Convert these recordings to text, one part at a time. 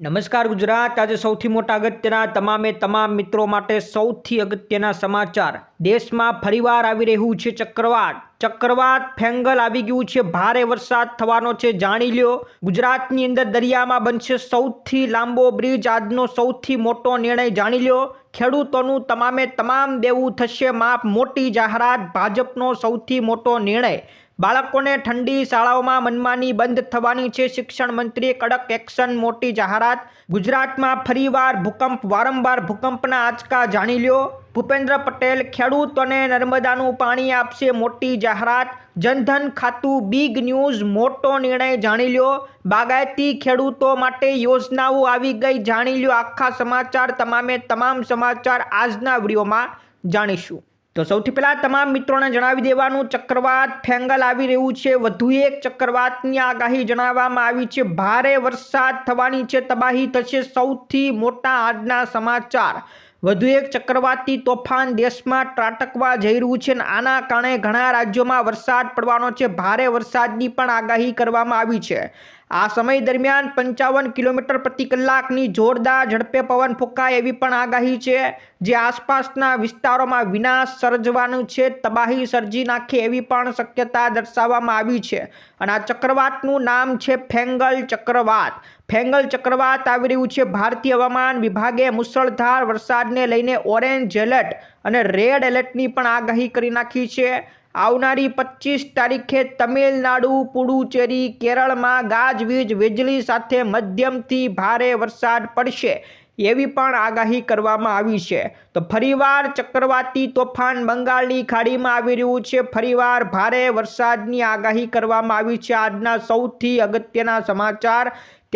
નમસ્કાર ગુજરાત. આજે સૌથી મોટા અગત્યના તમામે તમામ મિત્રો માટે સૌથી અગત્યના સમાચાર. દેશમાં ફરીવાર આવી રહ્યું છે ચક્રવાત. ચક્રવાત ફેંગલ આવી ગયું છે. ભારે વરસાદ થવાનો છે. જાણી લ્યો, ગુજરાતની અંદર દરિયામાં બનશે સૌથી લાંબો બ્રિજ. આજનો સૌથી મોટો નિર્ણય જાણી લ્યો, ખેડૂતોનું તમામે તમામ દેવું થશે. માફ, મોટી જાહેરાત. ભાજપનો સૌથી મોટો નિર્ણય. બાળકોને ઠંડી શાળાઓમાં મનમાની બંધ થવાની છે. શિક્ષણ મંત્રીએ કડક એક્શન, મોટી જાહેરાત. ગુજરાતમાં ફરીવાર ભૂકંપ, વારંવાર ભૂકંપના આંચકા જાણી લ્યો. ભૂપેન્દ્ર પટેલ ખેડૂતોને નર્મદાનું પાણી આપશે મોટી જાહેરાત. જનધન ખાતું બિગ ન્યૂઝ મોટો નિર્ણય જાણી લ્યો. બાગાયતી ખેડૂતો માટે યોજનાઓ આવી ગઈ જાણી લ્યો. આખા સમાચાર તમામે તમામ સમાચાર આજના વિડીયોમાં જાણીશું. તો સૌથી પહેલાં તમામ મિત્રોને જણાવી દેવાનું, ચક્રવાત ફેંગલ આવી રહ્યું છે. વધુ એક ચક્રવાતની આગાહી જણાવવામાં આવી છે. ભારે વરસાદ થવાની છે, તબાહી થશે. સૌથી મોટા આજના સમાચાર. વધુ એક ચક્રવાતી તોફાન દેશમાં ત્રાટકવા જઈ રહ્યું છે અને આના કારણે ઘણા રાજ્યોમાં વરસાદ પડવાનો છે. ભારે વરસાદની પણ આગાહી કરવામાં આવી છે. આ સમય દરમિયાન પંચાવન કિલોમીટર પ્રતિ કલાકની જોરદાર ઝડપે પવન ફૂંકાય એવી પણ આગાહી છે. જે આસપાસના વિસ્તારોમાં વિનાશ સર્જવાનું છે, તબાહી સર્જી નાખે એવી પણ શક્યતા દર્શાવવામાં આવી છે. અને આ ચક્રવાતનું નામ છે ફેંગલ ચક્રવાત. ફેંગલ ચક્રવાત આવી રહ્યું છે. ભારતીય હવામાન વિભાગે મુસળધાર વરસાદને લઈને ઓરેન્જ એલર્ટ અને રેડ એલર્ટની પણ આગાહી કરી નાખી છે. આવનારી પચીસ તારીખે તમિલનાડુ, પુડુચેરી, કેરળમાં ગાજવીજ વીજળી સાથે મધ્યમથી ભારે વરસાદ પડશે એવી પણ આગાહી કરવામાં આવી છે. તો ફરીવાર ચક્રવાતી તોફાન બંગાળની ખાડીમાં આવી રહ્યું છે. ફરીવાર ભારે વરસાદની આગાહી કરવામાં આવી છે. આજના સૌથી અગત્યના સમાચાર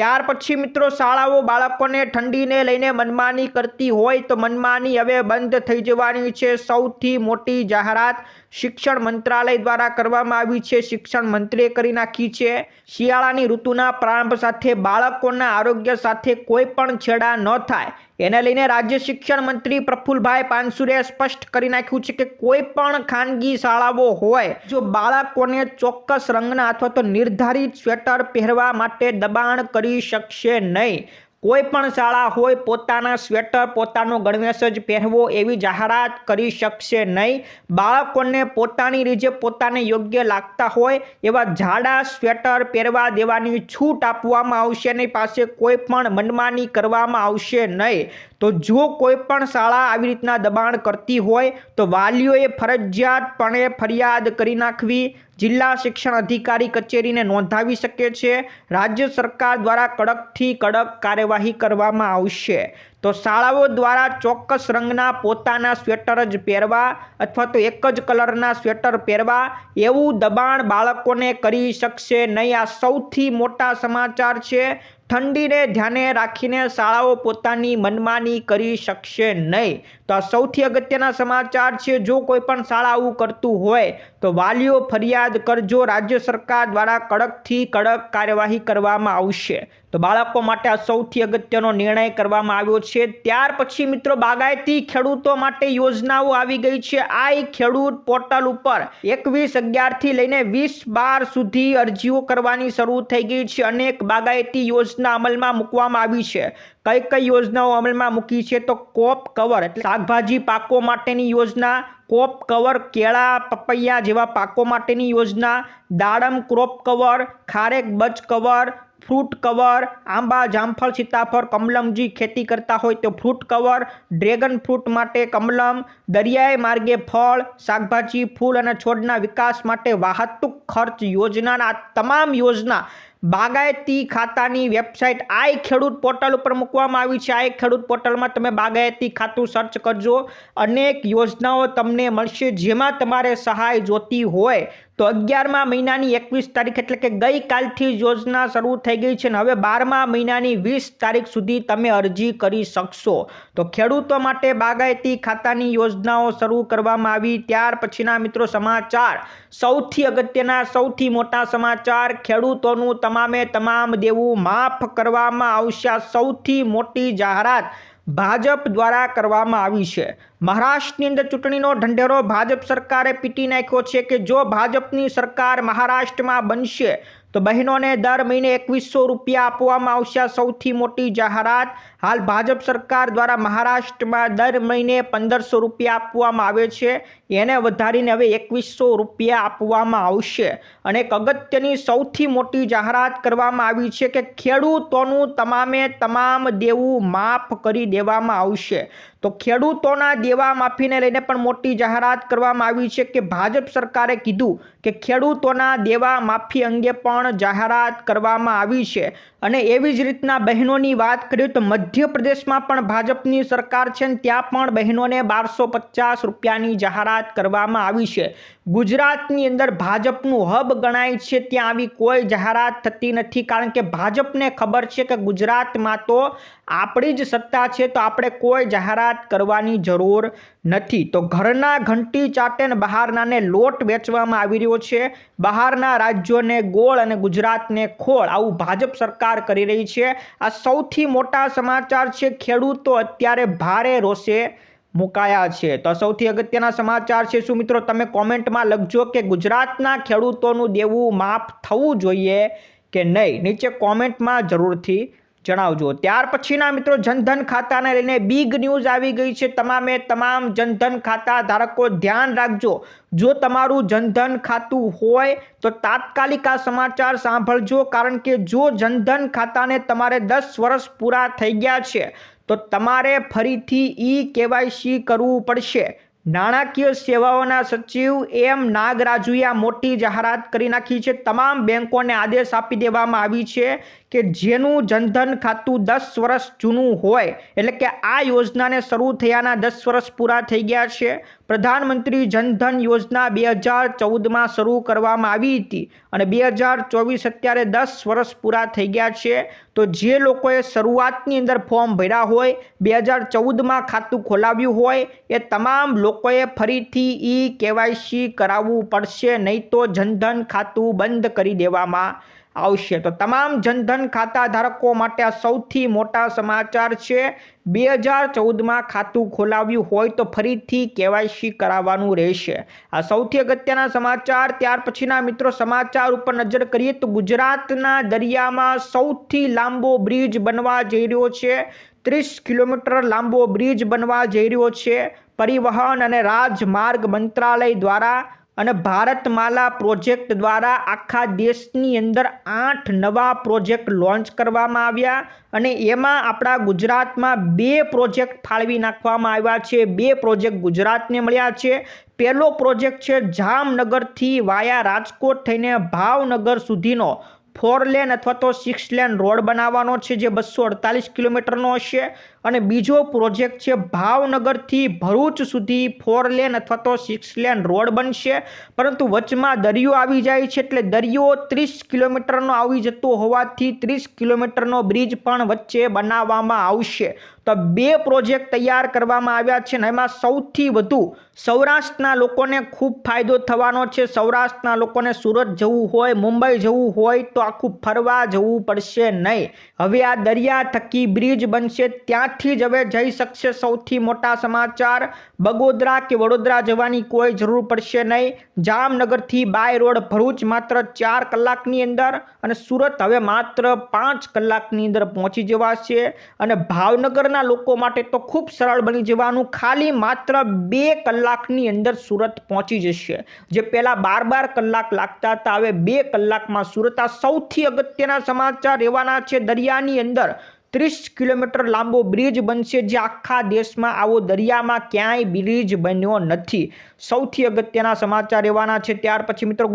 ત્યાર પછી મિત્રો શાળાઓ બાળકોને ઠંડીને લઈને મનમાની કરતી હોય તો મનમાની હવે બંધ થઈ જવાની છે. સૌથી મોટી જાહેરાત શિક્ષણ મંત્રાલય દ્વારા કરવામાં આવી છે. શિક્ષણ મંત્રીએ કરી નાખી છે. શિયાળાની ઋતુના પ્રારંભ સાથે બાળકોના આરોગ્ય સાથે કોઈ પણ છેડા ન થાય એને લઈને રાજ્ય શિક્ષણ મંત્રી પ્રફુલભાઈ પાનસુરે સ્પષ્ટ કરી નાખ્યું છે કે કોઈ પણ ખાનગી શાળાઓ હોય, જો બાળકોને ચોક્કસ રંગના અથવા તો નિર્ધારિત સ્વેટર પહેરવા માટે દબાણ કરી શકશે નહીં. કોઈ પણ શાળા હોય, પોતાના સ્વેટર, પોતાનો ગણવેશ જ પહેરવો એવી જાહેરાત કરી શકશે નહીં. બાળકોને પોતાની રીતે પોતાને યોગ્ય લાગતા હોય એવા જાડા સ્વેટર પહેરવા દેવાની છૂટ આપવામાં આવશે નહીં પાસે કોઈ પણ મનમાની કરવામાં આવશે નહીં. તો જો કોઈ પણ શાળા આવી રીતના દબાણ કરતી હોય, તો વાલીઓએ ફરજિયાતપણે ફરિયાદ કરી નાખવી જિલ્લા શિક્ષણ અધિકારી કચેરીને નોંધાવી શકે છે. રાજ્ય સરકાર દ્વારા કડકથી કડક કાર્યવાહી કરવામાં આવશે. તો શાળાઓ દ્વારા ચોક્કસ રંગના પોતાના સ્વેટર જ પહેરવા અથવા તો એક જ કલરના સ્વેટર પહેરવા એવું દબાણ બાળકોને કરી શકશે નહીં. આ સૌથી મોટા સમાચાર છે. ઠંડીને ધ્યાને રાખીને શાળાઓ પોતાની મનમાની કરી શકશે નહીં. તો આ સૌથી અગત્યના સમાચાર છે, જો કોઈ પણ શાળા આવું કરતું હોય, તો વાલીઓ ફરિયાદ કરજો. રાજ્ય સરકાર દ્વારા કડકથી કડક કાર્યવાહી કરવામાં આવશે. તો બાળકો માટે આ સૌથી અગત્યનો નિર્ણય કરવામાં આવ્યો છે. ત્યાર પછી મિત્રો બાગાયતી ખેડૂતો માટે યોજનાઓ આવી ગઈ છે. આ ખેડૂત પોર્ટલ ઉપર એકવીસ અગિયારથી લઈને વીસ બાર સુધી અરજીઓ કરવાની શરૂ થઈ ગઈ છે. અનેક બાગાયતી યોજના અમલમાં મૂકવામાં આવી છે. કઈ કઈ યોજનાઓ અમલમાં મૂકી છે તો કોપ કવર એટલે શાકભાજી પાકો માટેની યોજના, કોપ કવર કેળા, પપૈયા જેવા પાકો માટેની યોજના, દાડમ ક્રોપ કવર, ખારેક બચ કવર ફ્રૂટ કવર, આંબા, જામફળ, સીતાફળ, કમલમજી ખેતી કરતા હોય તો ફ્રૂટ કવર, ડ્રેગન ફ્રૂટ માટે કમલમ, દરિયાઈ માર્ગે ફળ, શાકભાજી, ફૂલ અને છોડના વિકાસ માટે વાહતુક ખર્ચ યોજનાના તમામ યોજના બાગાયતી ખાતાની વેબસાઇટ આઈ ખેડૂત પોર્ટલ ઉપર મૂકવામાં આવી છે. આઈ ખેડૂત પોર્ટલમાં તમે બાગાયતી ખાતું સર્ચ કરજો. અનેક યોજનાઓ તમને મળશે જેમાં તમારે સહાય જોતી હોય. તો અગિયારમા મહિનાની એકવીસ તારીખ એટલે કે ગઈકાલથી જ યોજના શરૂ થઈ ગઈ છે અને હવે બારમા મહિનાની વીસ તારીખ સુધી તમે અરજી કરી શકશો. તો ખેડૂતો માટે બાગાયતી ખાતાની યોજનાઓ શરૂ કરવામાં આવી. ત્યાર પછીના મિત્રો સમાચાર. સૌથી અગત્યના, સૌથી મોટા સમાચાર. ખેડૂતોનું તમામે તમામ દેવું માફ કરવામાં આવશે. સૌથી મોટી જાહેરાત ભાજપ દ્વારા કરવામાં આવી છે. મહારાષ્ટ્રની અંદર ચૂંટણીનો ઢંઢેરો ભાજપ સરકારે પીટી નાખ્યો છે કે જો ભાજપની સરકાર મહારાષ્ટ્રમાં બનશે, તો બહેનોને દર મહિને એકવીસો રૂપિયા આપવામાં આવશે. સૌથી મોટી જાહેરાત હાલ ભાજપ સરકાર દ્વારા મહારાષ્ટ્રમાં દર મહિને પંદરસો રૂપિયા આપવામાં આવે છે. એને વધારીને હવે એકવીસો રૂપિયા આપવામાં આવશે. અને એક અગત્યની સૌથી મોટી જાહેરાત કરવામાં આવી છે કે ખેડૂતોનું તમામે તમામ દેવું માફ કરી દેવામાં આવશે. તો ખેડૂતોના દેવા માફીને લઈને પણ મોટી જાહેરાત કરવામાં આવી છે કે ભાજપ સરકારે કીધું કે ખેડૂતોના દેવા માફી અંગે પણ જાહેરાત કરવામાં આવી છે. અને એવી જ રીતના બહેનોની વાત કરીએ તો મધ્યપ્રદેશમાં પણ ભાજપની સરકાર છે ને ત્યાં પણ બહેનોને બારસો પચાસ રૂપિયાની જાહેરાત કરવામાં આવી છે. ગુજરાતની અંદર ભાજપનું હબ ગણાય છે ત્યાં આવી કોઈ જાહેરાત થતી નથી કારણ કે ભાજપને ખબર છે કે ગુજરાતમાં તો આપણી જ સત્તા છે તો આપણે કોઈ જાહેરાત કરવાની જરૂર નથી. તો ઘરના ઘંટી ચાટેને બહારનાને લોટ વેચવામાં આવી રહ્યો છે. બહારના રાજ્યોને ગોળ અને ગુજરાતને ખોળ. આવું ભાજપ સરકાર કરી રહી છે. આ સૌથી મોટા સમાચાર છે, ખેડૂતો અત્યારે ભારે રોષે મુકાયા છે. તો સૌથી અગત્યના સમાચાર છે શું મિત્રો? તમે કોમેન્ટમાં લખજો કે ગુજરાતના ખેડૂતોનું દેવું માફ થવું જોઈએ કે નહીં? નીચે કોમેન્ટમાં જરૂરથી જણાવજો. ત્યાર પછીના મિત્રો જનધન ખાતાને લઈને બિગ ન્યૂઝ આવી ગઈ છે. તમામે તમામ જનધન ખાતા ધારકો ધ્યાન રાખજો. જો તમારું જનધન ખાતું હોય તો તાત્કાલિક આ સમાચાર સાંભળજો, કારણ કે જો જનધન ખાતાને તમારે દસ વર્ષ પૂરા થઈ ગયા છે, તો તમારે ફરીથી ઈ કેવાયસી કરવું પડશે. નાણાકીય સેવાઓના સચિવ એમ નાગરાજુએ મોટી જાહેરાત કરી નાખી છે. તમામ બેંકોને આદેશ આપી દેવામાં આવી છે કે જેનું જનધન ખાતું દસ વર્ષ જૂનું હોય, એટલે કે આ યોજનાને શરૂ થયાના દસ વર્ષ પૂરા થઈ ગયા છે. પ્રધાનમંત્રી જનધન યોજના બે હજાર ચૌદમાં શરૂ કરવામાં આવી હતી અને બે હજાર ચોવીસ અત્યારે દસ વર્ષ પૂરા થઈ ગયા છે. તો જે લોકોએ શરૂઆતની અંદર ફોર્મ ભર્યા હોય, બે હજાર ચૌદમાં ખાતું ખોલાવ્યું હોય, એ તમામ લોકોએ ફરીથી ઈ કેવાયસી કરાવવું પડશે, નહીં તો જનધન ખાતું બંધ કરી દેવામાં આવશે. તો તમામ જનધન ખાતા ધારકો માટે આ સૌથી મોટા સમાચાર છે. બે હજાર ચૌદમાં ખાતું ખોલાવ્યું હોય તો ફરીથી કેવાયસી કરાવવાનું રહેશે. આ સૌથી અગત્યના સમાચાર, ત્યાર પછીના મિત્રો સમાચાર ઉપર નજર કરીએ તો ગુજરાતના દરિયામાં સૌથી લાંબો બ્રિજ બનવા જઈ રહ્યો છે. ત્રીસ કિલોમીટર લાંબો બ્રિજ બનવા જઈ રહ્યો છે. પરિવહન અને રાજમાર્ગ મંત્રાલય દ્વારા અને ભારતમાલા પ્રોજેક્ટ દ્વારા આખા દેશની અંદર આઠ નવા પ્રોજેક્ટ લોન્ચ કરવામાં આવ્યા અને એમાં આપણા ગુજરાતમાં બે પ્રોજેક્ટ ફાળવી નાખવામાં આવ્યા છે. બે પ્રોજેક્ટ ગુજરાતને મળ્યા છે. પહેલો પ્રોજેક્ટ છે જામનગરથી વાયા રાજકોટ થઈને ભાવનગર સુધીનો ફોર લેન અથવા તો સિક્સ લેન રોડ બનાવવાનો છે, જે બસો અડતાલીસ કિલોમીટરનો હશે. અને બીજો પ્રોજેક્ટ છે ભાવનગરથી ભરૂચ સુધી ફોર લેન અથવા તો સિક્સ લેન રોડ બનશે. પરંતુ વચમાં દરિયો આવી જાય છે એટલે દરિયો ત્રીસ કિલોમીટરનો આવી જતો હોવાથી ત્રીસ કિલોમીટરનો બ્રિજ પણ વચ્ચે બનાવવામાં આવશે. તો બે પ્રોજેક્ટ તૈયાર કરવામાં આવ્યા છે ને એમાં સૌથી વધુ સૌરાષ્ટ્રના લોકોને ખૂબ ફાયદો થવાનો છે. સૌરાષ્ટ્રના લોકોને સુરત જવું હોય, મુંબઈ જવું હોય તો આખું ફરવા જવું પડશે નહીં. હવે આ દરિયા થકી બ્રિજ બનશે ત્યાંથી જ હવે જઈ શકશે સૌથી મોટા સમાચાર. બગોદરા કે વડોદરા જવાની કોઈ જરૂર પડશે નહીં. જામનગરથી બાય રોડ ભરૂચ માત્ર ચાર કલાકની અંદર અને સુરત હવે માત્ર પાંચ કલાકની અંદર પહોંચી જવાશે. અને ભાવનગરના લોકો માટે તો ખૂબ સરળ બની જવાનું, ખાલી માત્ર બે કલાકની અંદર સુરત પહોંચી જશે. જે પહેલાં બાર બાર કલાક લાગતા હતા, હવે બે કલાકમાં સુરત આ સૌથી અગત્યના સમાચાર રહેવાના છે દરિયાની અંદર. ત્રીસ કિલોમીટર લાંબો બ્રિજ બનશે જે આખા દેશમાં આવો દરિયામાં ક્યાંય બ્રિજ બન્યો નથી. સૌથી અગત્યના સમાચાર રહેવાના છે. ત્યાર પછી મિત્રો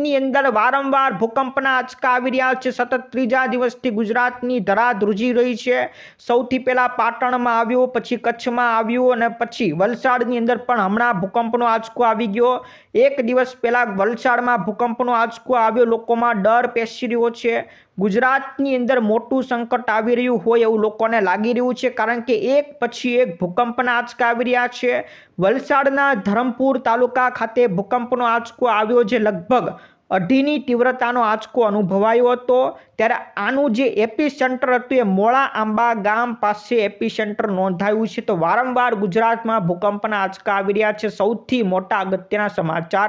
ગુજરાતની અંદર વારંવાર ભૂકંપના આંચકા આવી રહ્યા છે. સતત ત્રીજા દિવસથી ગુજરાતની ધરા ધ્રુજી રહી છે. સૌથી પહેલાં પાટણમાં આવ્યો, પછી કચ્છમાં આવ્યો અને પછી વલસાડની અંદર પણ હમણાં ભૂકંપનો આંચકો આવી ગયો. એક દિવસ પહેલાં વલસાડમાં ભૂકંપનો આંચકો આવ્યો. લોકોમાં ડર પેસી રહ્યો છે. ગુજરાતની અંદર મોટું સંકટ આવી રહ્યું હોય એવું લોકોને લાગી રહ્યું છે, કારણ કે એક પછી એક ભૂકંપના આંચકા આવી રહ્યા છે. વલસાડના ધરમપુર તાલુકા ખાતે ભૂકંપનો આંચકો આવ્યો જે લગભગ અઢીની તીવ્રતાનો આંચકો અનુભવાયો હતો. ત્યારે આનું જે એપી સેન્ટર હતું એ મોળા આંબા ગામ પાસે એપી સેન્ટર નોંધાયું છે. તો વારંવાર ગુજરાતમાં ભૂકંપના આંચકા આવી રહ્યા છે. સૌથી મોટા અગત્યના સમાચાર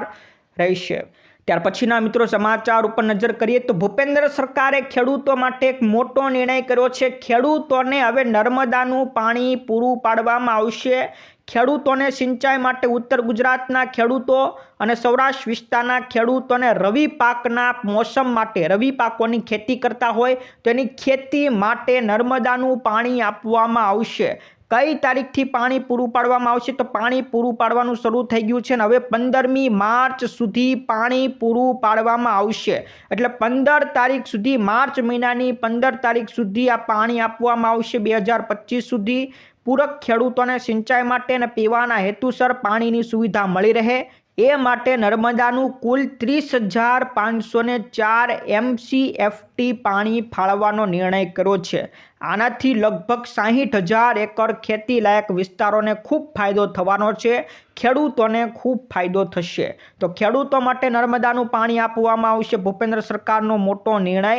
રહેશે. ત્યાર પછીના મિત્રો સમાચાર ઉપર નજર કરીએ તો ભૂપેન્દ્ર સરકારે ખેડૂતો માટે એક મોટો નિર્ણય કર્યો છે. ખેડૂતોને હવે નર્મદાનું પાણી પૂરું પાડવામાં આવશે. ખેડૂતોને સિંચાઈ માટે ઉત્તર ગુજરાતના ખેડૂતો અને સૌરાષ્ટ્ર વિસ્તારના ખેડૂતોને રવિ પાકના મોસમ માટે, રવિ પાકોની ખેતી કરતા હોય તો એની ખેતી માટે નર્મદાનું પાણી આપવામાં આવશે. કઈ તારીખથી પાણી પૂરું પાડવામાં આવશે? તો પાણી પૂરું પાડવાનું શરૂ થઈ ગયું છે અને હવે પંદરમી માર્ચ સુધી પાણી પૂરું પાડવામાં આવશે. એટલે પંદર તારીખ સુધી, માર્ચ મહિનાની પંદર તારીખ સુધી આ પાણી આપવામાં આવશે બે સુધી. પૂરક ખેડૂતોને સિંચાઈ માટે અને પીવાના હેતુસર પાણીની સુવિધા મળી રહે. એ માટે નર્મદાનું કુલ ત્રીસ હજાર પાંચસો ને ચાર એમસીએફટી પાણી ફાળવવાનો નિર્ણય કર્યો છે. આનાથી લગભગ સાહીઠ હજાર એકર ખેતીલાયક વિસ્તારોને ખૂબ ફાયદો થવાનો છે. ખેડૂતોને ખૂબ ફાયદો થશે. તો ખેડૂતો માટે નર્મદાનું પાણી આપવામાં આવશે ભૂપેન્દ્ર સરકારનો મોટો નિર્ણય.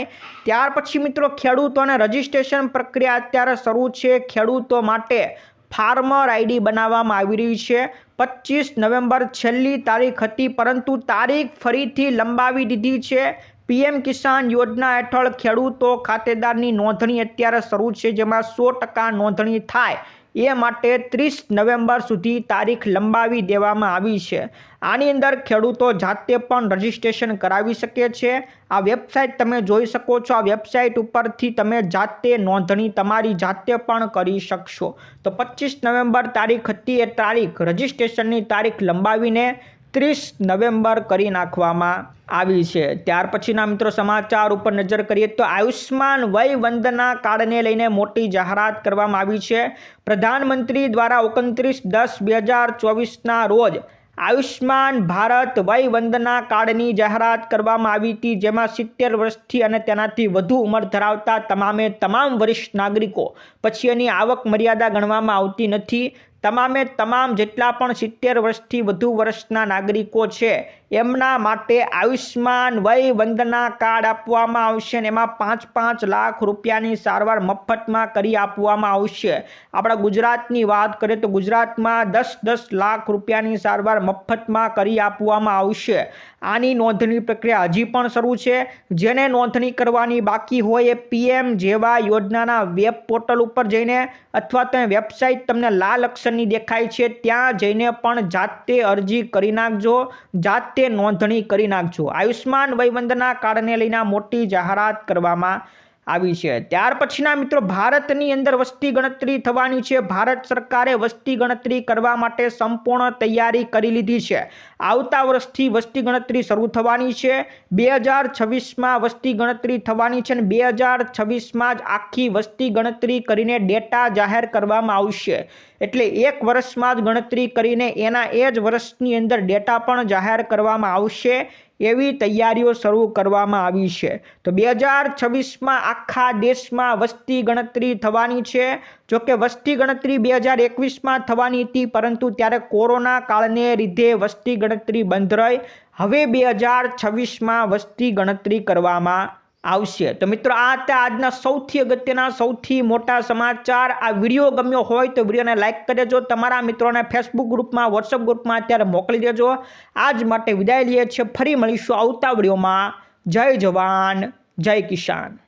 ત્યાર પછી મિત્રો ખેડૂતોને રજિસ્ટ્રેશન પ્રક્રિયા અત્યારે શરૂ છે. ખેડૂતો માટે ફાર્મર આઈડી બનાવવામાં આવી રહી છે. પચીસ નવેમ્બર છેલ્લી તારીખ હતી, પરંતુ તારીખ ફરીથી લંબાવી દીધી છે. પીએમ કિસાન યોજના હેઠળ ખેડૂતો ખાતેદારની નોંધણી અત્યારે શરૂ છે, જેમાં સો ટકા નોંધણી થાય. એ માટે ત્રીસ નવેમ્બર સુધી તારીખ લંબાવી દેવામાં આવી છે. આની અંદર ખેડૂતો જાતે પણ રજીસ્ટ્રેશન કરાવી શકે છે. આ વેબસાઇટ તમે જોઈ શકો છો. આ વેબસાઇટ ઉપરથી તમે જાતે નોંધણી તમારી જાતે પણ કરી શકશો. તો પચીસ નવેમ્બર તારીખ હતી એ તારીખ. રજીસ્ટ્રેશનની તારીખ લંબાવીને ત્રીસ નવેમ્બર કરી નાખવામાં આવી છે. ત્યાર પછીના મિત્રો સમાચાર ઉપર નજર કરીએ તો આયુષ્માન વય વંદના કાર્ડને લઈને મોટી જાહેરાત કરવામાં આવી છે. પ્રધાનમંત્રી દ્વારા ઓગણત્રીસ દસ બે હજાર ચોવીસના રોજ આયુષ્માન ભારત વય વંદના કાર્ડની જાહેરાત કરવામાં આવી હતી, જેમાં સિત્તેર વર્ષથી અને તેનાથી વધુ ઉંમર ધરાવતા તમામે તમામ વરિષ્ઠ નાગરિકો પછી એની આવક મર્યાદા ગણવામાં આવતી નથી. તમામે તમામ જેટલા પણ સિત્તેર વર્ષથી વધુ વર્ષના નાગરિકો છે એમના માટે આયુષ્માન વય વંદના કાર્ડ આપવામાં આવશે અને એમાં પાંચ પાંચ લાખ રૂપિયાની સારવાર મફતમાં કરી આપવામાં આવશે. આપણા ગુજરાતની વાત કરીએ તો ગુજરાતમાં દસ દસ લાખ રૂપિયાની સારવાર મફતમાં કરી આપવામાં આવશે. આની નોંધણી પ્રક્રિયા હજી પણ શરૂ છે. જેને નોંધણી કરવાની બાકી હોય એ પીએમ જેવા યોજનાના વેબ પોર્ટલ ઉપર જઈને અથવા તો વેબસાઇટ તમને લાલ અક્ષરની દેખાય છે. ત્યાં જઈને પણ જાતે અરજી કરી નાખજો. જાતે નોંધણી કરી નાખજો. આયુષ્માન વયવંદના કાર્ડને લઈને મોટી જાહેરાત કરવામાં આવી છે. ત્યાર પછીના મિત્રો, ભારતની અંદર વસ્તી ગણતરી થવાની છે. ભારત સરકારે વસ્તી ગણતરી કરવા માટે સંપૂર્ણ તૈયારી કરી લીધી છે. આવતા વર્ષથી વસ્તી ગણતરી શરૂ થવાની છે. બે હજાર છવ્વીસમાં વસ્તી ગણતરી થવાની છે અને બે હજાર છવ્વીસમાં જ આખી વસ્તી ગણતરી કરીને ડેટા જાહેર કરવામાં આવશે. એટલે એક વર્ષમાં જ ગણતરી કરીને એના એ જ વર્ષની અંદર ડેટા પણ જાહેર કરવામાં આવશે. એવી તૈયારીઓ શરૂ કરવામાં આવી છે. તો બે હજાર છવ્વીસમાં આખા દેશમાં વસ્તી ગણતરી થવાની છે. જોકે વસ્તી ગણતરી બે હજાર એકવીસમાં થવાની હતી, પરંતુ ત્યારે કોરોના કાળને લીધે વસ્તી ગણતરી બંધ રહી. હવે બે હજાર છવ્વીસમાં વસ્તી ગણતરી કરવામાં આવશે. તો મિત્રો, આ હતા આજના સૌથી અગત્યના, સૌથી મોટા સમાચાર. આ વીડિયો ગમ્યો હોય તો વિડીયોને લાઇક કરી દેજો. તમારા મિત્રોને ફેસબુક ગ્રુપમાં વોટ્સઅપ ગ્રુપમાં અત્યારે મોકલી દેજો. આજ માટે વિદાય લઈએ છીએ. ફરી મળીશું આવતા વિડીયોમાં. જય જવાન, જય કિસાન.